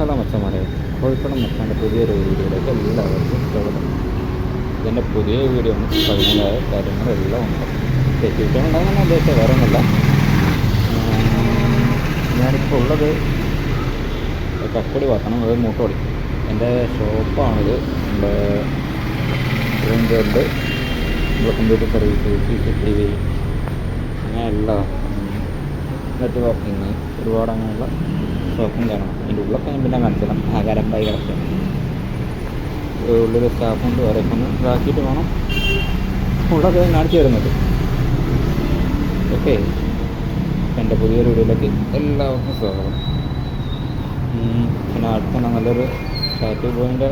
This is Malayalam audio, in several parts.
ഹലോ മച്ചന്മാരെ കോഴിക്കോട് മച്ചാന്റെ പുതിയൊരു വീഡിയോയിലേക്ക് എല്ലാവർക്കും സ്വാഗതം. ഇതിന്റെ പുതിയ വീഡിയോ ആണ് പതിനാലായ കാര്യങ്ങളെല്ലാം ഉണ്ട്. തെറ്റിയിട്ടുണ്ടാകുന്ന ഉദ്ദേശം വേറെ ഒന്നുമില്ല. ഞാനിപ്പോൾ ഉള്ളത് കക്കടി വാക്കണം അത് മൂട്ടോടി എന്റെ ഷോപ്പാണിത് നമ്മുടെ തിരുവനന്തപുരത്ത് നമ്മുടെ computer service C C T V അങ്ങനെ നെറ്റ് വർക്കിങ് ഒരുപാട് അങ്ങനെയുള്ള ഷോപ്പും കാണണം അതിന്റെ ഉള്ളൊക്കെ ഞാൻ പിന്നെ കാണിച്ചാൽ ആകാരം പായി കിടക്കുക ഉള്ളൊരു സ്റ്റാഫുണ്ട് അവരൊക്കെ ഒന്ന് ഇതാക്കിയിട്ട് വേണം. ഉള്ളത് കാണിച്ചു തരുന്നത്. ഓക്കെ. എന്റെ പുതിയൊരു വീഡിയോയിലേക്ക് എല്ലാവർക്കും സ്വാഗതം. പിന്നെ അടുത്ത നല്ലൊരു ടാറ്റു പോയിന്റെ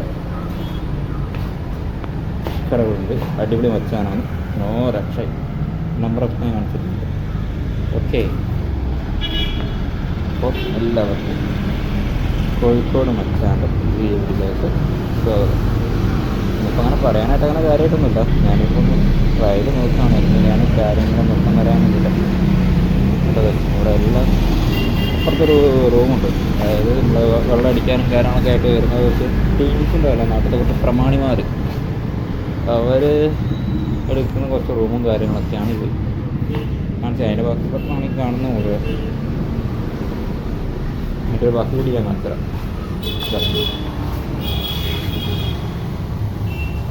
കടകളുണ്ട് അടിപൊളി മച്ചാനാണ് നോ രക്ഷ. നമ്പറൊക്കെ ഞാൻ കാണിച്ചിട്ടുണ്ട്. ഓക്കെ. അപ്പോൾ എല്ലാവർക്കും കോഴിക്കോട് മച്ചാന്റെ വീട്ടിലേക്ക് സ്വാഗതം. ഇന്നിപ്പോൾ അങ്ങനെ പറയാനായിട്ട് അങ്ങനെ കാര്യമായിട്ടൊന്നുമില്ല. ഞാനിപ്പോൾ ഒന്ന് ട്രയൽ നോക്കുകയാണ്. എങ്ങനെയാണ് കാര്യങ്ങൾ മൊത്തം വരാൻ വേണ്ടിയിട്ട്. ഇവിടെ എല്ലാം അപ്പുറത്തൊരു റൂമുണ്ട്. അതായത് നമ്മൾ വെള്ളം അടിക്കാനും കാര്യങ്ങളൊക്കെ ആയിട്ട് വരുന്ന കുറച്ച് ടീംസിന്റെ അല്ല നാട്ടിലെ കുറച്ച് പ്രമാണിമാർ അവർ എടുക്കുന്ന കുറച്ച് റൂമും കാര്യങ്ങളൊക്കെയാണ് ഇത്. കാണിച്ചത് അതിന്റെ ബാക്കി ഈ കാണുന്ന മുഴുവൻ. മറ്റൊരു ബാക്കി കൂടി ഞാൻ.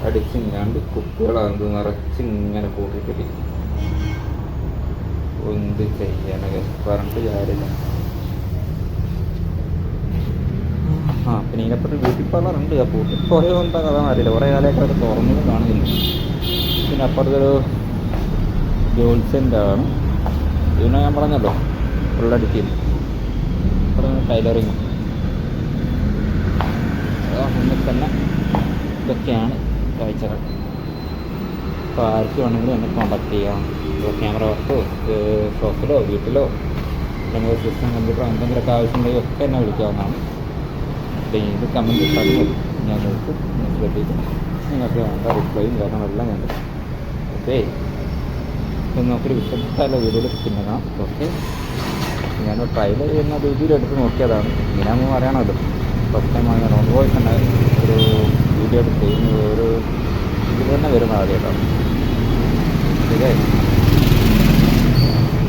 അടിച്ചിങ്ങാണ്ട് കുപ്പികളാണ് നിറച്ചിങ്ങനെ കൂട്ടിട്ട് എന്ത് ചെയ്യാനൊക്കെ പറഞ്ഞിട്ട് കാര്യമില്ല. ആ പിന്നെ ഇതിനെപ്പറ്റി ബ്യൂട്ടി പാർലർ ആ പൂട്ടി കുറേ എന്താ കഥ അറിയില്ല. കുറേ കാലമായിട്ട് അത് തുറന്നത് കാണുന്നില്ല. പിന്നെ അപ്പുറത്തൊരു ജോത്സ്യന്റെ ആണ്. ഇതിനെ ഞാൻ പറഞ്ഞല്ലോ. ഫുള്ളടിക്കുന്നു ടൈലറിങ്. ഒന്നിൽ തന്നെ ഇതൊക്കെയാണ് കാഴ്ചകൾ. അപ്പോൾ ആർക്ക് വേണമെങ്കിലും എന്നെ കോൺടാക്ട് ചെയ്യാം. ക്യാമറ വർക്കോ ഷോപ്പിലോ വീട്ടിലോ അല്ലെങ്കിൽ സിസ്റ്റം കമ്പ്യൂട്ടറോ എന്തെങ്കിലുമൊക്കെ ആവശ്യമുണ്ടെങ്കിൽ ഒക്കെ എന്നെ വിളിക്കാവുന്നതാണ്. ഇത് കമന്റ് ഇട്ടാൽ മതി. ഞാൻ ഞാൻ ശ്രദ്ധിക്കും. നിങ്ങൾക്ക് വേണ്ട റിപ്ലൈയും കാര്യങ്ങളെല്ലാം ഞാൻ ഓക്കെ നമുക്കൊരു വിശദമായ വീഡിയോയിൽ പിന്നെ കാണാം. ഓക്കെ ഞാൻ ട്രയൽ ചെയ്യുന്ന രീതിയിൽ എടുത്ത് നോക്കിയതാണ്. ഇങ്ങനെയാണെന്ന് പറയണത് ഫസ്റ്റ് ടൈമാണ് ഞാൻ റോഡ് വോയിസ് തന്നെ ഒരു വീഡിയോ എടുത്ത് ചെയ്യുന്നത് ഒരു ഇതിൽ തന്നെ വരുന്ന ആദ്യമായിട്ടാണ് ശരിയായി.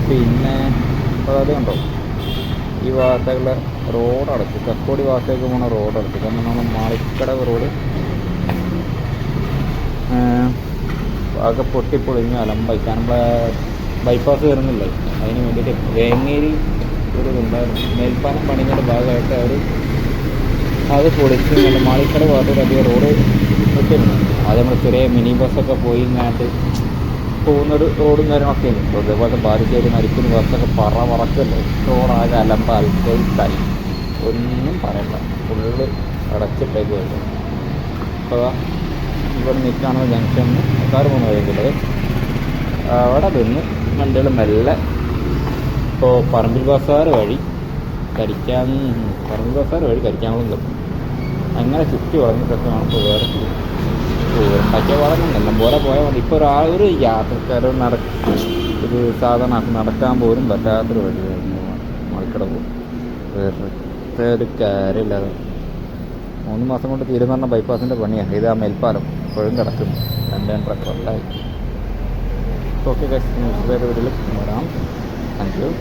പിന്നെ അതായത് കണ്ടോ? ഈ ഭാഗത്തേക്കുള്ള റോഡ് അടച്ചു. കക്കോടി ഭാഗത്തേക്ക് പോണ റോഡ് അടച്ചു. കാരണം നമ്മൾ മാളിക്കടവ് റോഡ്. ആകെ പൊട്ടിപ്പൊളിഞ്ഞ് അലമ്പായി കാരണം ബൈപ്പാസ് വരുന്നില്ല? അതിന് വേണ്ടിയിട്ട് വേങ്ങേരി ഇതുണ്ടായിരുന്നു മേൽപ്പാലം പണിയുടെ ഭാഗമായിട്ട് അവർ അത് പൊളിച്ച് നല്ല മാളിക്കട ഭാഗത്തോട് അധികം റോഡ് കിട്ടുന്നു അത് നമ്മൾ ചെറിയ മിനി ബസ്സൊക്കെ പോയി ഇങ്ങോട്ട് പോകുന്നൊരു റോഡും കാര്യങ്ങളൊക്കെ ഉണ്ട് അപ്പോൾ അതേപോലത്തെ മരിക്കുന്ന ബസ്സൊക്കെ പറ പറക്കല്ലേ? റോഡാകെ അലമ്പ അൽക്കൈത്തായി ഒന്നും പറയണ്ട. ഫുള്ള് അടച്ചിട്ടേക്ക് വരുന്നത് അപ്പോൾ ഇവിടെ നിൽക്കാനുള്ള ജംഗ്ഷനിൽ കാർ പോകുന്ന വഴിക്കുള്ളത് അവിടെ നിന്ന് വണ്ടികൾ മെല്ലെ ഇപ്പോൾ പറമ്പിൽ ബസാർ വഴി കരിക്കാൻ പറമ്പിൽ ബസാർ വഴി കരിക്കാനുള്ള അങ്ങനെ ചുറ്റി വളർന്നിട്ടൊക്കെ ഇപ്പോൾ വേറെ ഉണ്ടാക്കിയ വളർന്നുണ്ടല്ലോ പോലെ പോയാൽ മതി. ഇപ്പോൾ ഒരാൾ ഒരു യാത്രക്കാരൻ നട ഒരു സാധാരണ നടക്കാൻ പോലും പറ്റാത്തൊരു വഴിയായിരുന്നു മണിക്കട പോകും വേറെ ഒരു കാര്യമില്ലാതെ. മൂന്ന് മാസം കൊണ്ട് തീരുന്ന ബൈപ്പാസിന്റെ പണിയാണ് ഇത് ആ മേൽപ്പാലം ഇപ്പോഴും രണ്ടാം ട്രക്കറുണ്ടായി ഇപ്പോൾ ഓക്കെ കഴിച്ച് വരാം. 感觉